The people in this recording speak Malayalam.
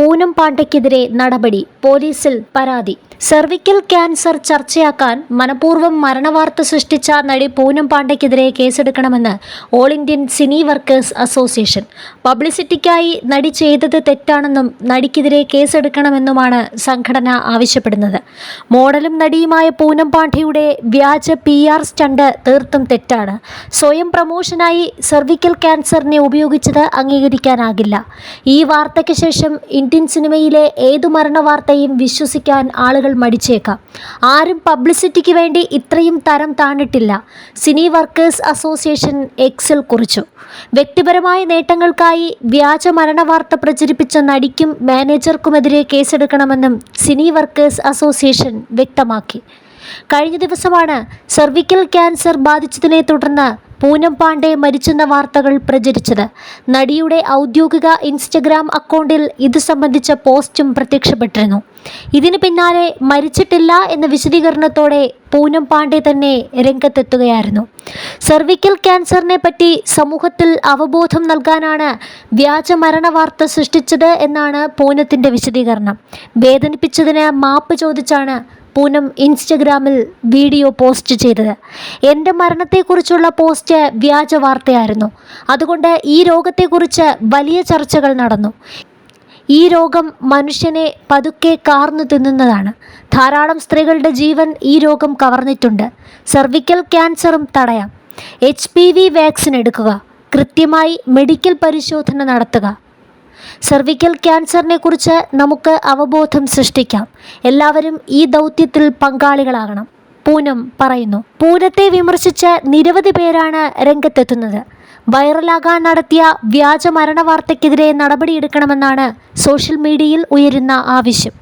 പൂനം പാണ്ഡയ്ക്കെതിരെ നടപടി പോലീസിൽ പരാതി. സെർവിക്കൽ ക്യാൻസർ ചർച്ചയാക്കാൻ മനഃപൂർവം മരണവാർത്ത സൃഷ്ടിച്ച നടി പൂനം പാണ്ഡയ്ക്കെതിരെ കേസെടുക്കണമെന്ന് all Indian cine workers association. പബ്ലിസിറ്റിക്കായി നടി ചെയ്തത് തെറ്റാണെന്നും നടിക്കെതിരെ കേസെടുക്കണമെന്നുമാണ് സംഘടന ആവശ്യപ്പെടുന്നത്. മോഡലും നടിയുമായ പൂനം പാണ്ഡയുടെ വ്യാജ പി ആർ സ്റ്റണ്ട് തീർത്തും തെറ്റാണ്. സ്വയം പ്രമോഷനായി സെർവിക്കൽ ക്യാൻസറിനെ ഉപയോഗിച്ചത് അംഗീകരിക്കാനാകില്ല. ഈ വാർത്തയ്ക്ക് ശേഷം ഇന്ത്യൻ സിനിമയിലെ ഏതു മരണവാർത്തയും വിശ്വസിക്കാൻ ആളുകൾ മടിച്ചേക്കാം. ആരും പബ്ലിസിറ്റിക്ക് വേണ്ടി ഇത്രയും തരം താണിട്ടില്ല. സിനി വർക്കേഴ്സ് അസോസിയേഷൻ എക്സിൽ കുറിച്ചു. വ്യക്തിപരമായ നേട്ടങ്ങൾക്കായി വ്യാജ മരണവാർത്ത പ്രചരിപ്പിച്ച നടിക്കും മാനേജർക്കുമെതിരെ കേസെടുക്കണമെന്നും സിനി വർക്കേഴ്സ് അസോസിയേഷൻ വ്യക്തമാക്കി. കഴിഞ്ഞ ദിവസമാണ് സെർവിക്കൽ ക്യാൻസർ ബാധിച്ചതിനെ തുടർന്ന് പൂനം പാണ്ഡെ മരിച്ചെന്ന വാർത്തകൾ പ്രചരിച്ചത്. നടിയുടെ ഔദ്യോഗിക ഇൻസ്റ്റഗ്രാം അക്കൗണ്ടിൽ ഇത് സംബന്ധിച്ച പോസ്റ്റും പ്രത്യക്ഷപ്പെട്ടിരുന്നു. ഇതിന് പിന്നാലെ മരിച്ചിട്ടില്ല എന്ന വിശദീകരണത്തോടെ പൂനം പാണ്ഡെ തന്നെ രംഗത്തെത്തുകയായിരുന്നു. സെർവിക്കൽ ക്യാൻസറിനെ പറ്റി സമൂഹത്തിൽ അവബോധം നൽകാനാണ് വ്യാജ മരണ വാർത്ത സൃഷ്ടിച്ചത് എന്നാണ് പൂനത്തിന്റെ വിശദീകരണം. വേദനിപ്പിച്ചതിന് മാപ്പ് ചോദിച്ചാണ് പൂനം ഇൻസ്റ്റഗ്രാമിൽ വീഡിയോ പോസ്റ്റ് ചെയ്തത്. എന്റെ മരണത്തെക്കുറിച്ചുള്ള പോസ്റ്റ് വ്യാജ വാർത്തയായിരുന്നു. അതുകൊണ്ട് ഈ രോഗത്തെക്കുറിച്ച് വലിയ ചർച്ചകൾ നടന്നു. ഈ രോഗം മനുഷ്യനെ പതുക്കെ കാർന്നു തിന്നുന്നതാണ്. ധാരാളം സ്ത്രീകളുടെ ജീവൻ ഈ രോഗം കവർന്നിട്ടുണ്ട്. സെർവിക്കൽ ക്യാൻസറും തടയാം. എച്ച് പി വി വാക്സിൻ എടുക്കുക. കൃത്യമായി മെഡിക്കൽ പരിശോധന നടത്തുക. സെർവിക്കൽ ക്യാൻസറിനെ കുറിച്ച് നമുക്ക് അവബോധം സൃഷ്ടിക്കാം. എല്ലാവരും ഈ ദൗത്യത്തിൽ പങ്കാളികളാകണം. പൂനം പറയുന്നു. പൂനത്തെ വിമർശിച്ച് നിരവധി പേരാണ് രംഗത്തെത്തുന്നത്. വൈറലാകാൻ നടത്തിയ വ്യാജ മരണ വാർത്തയ്ക്കെതിരെ നടപടിയെടുക്കണമെന്നാണ് സോഷ്യൽ മീഡിയയിൽ ഉയരുന്ന ആവശ്യം.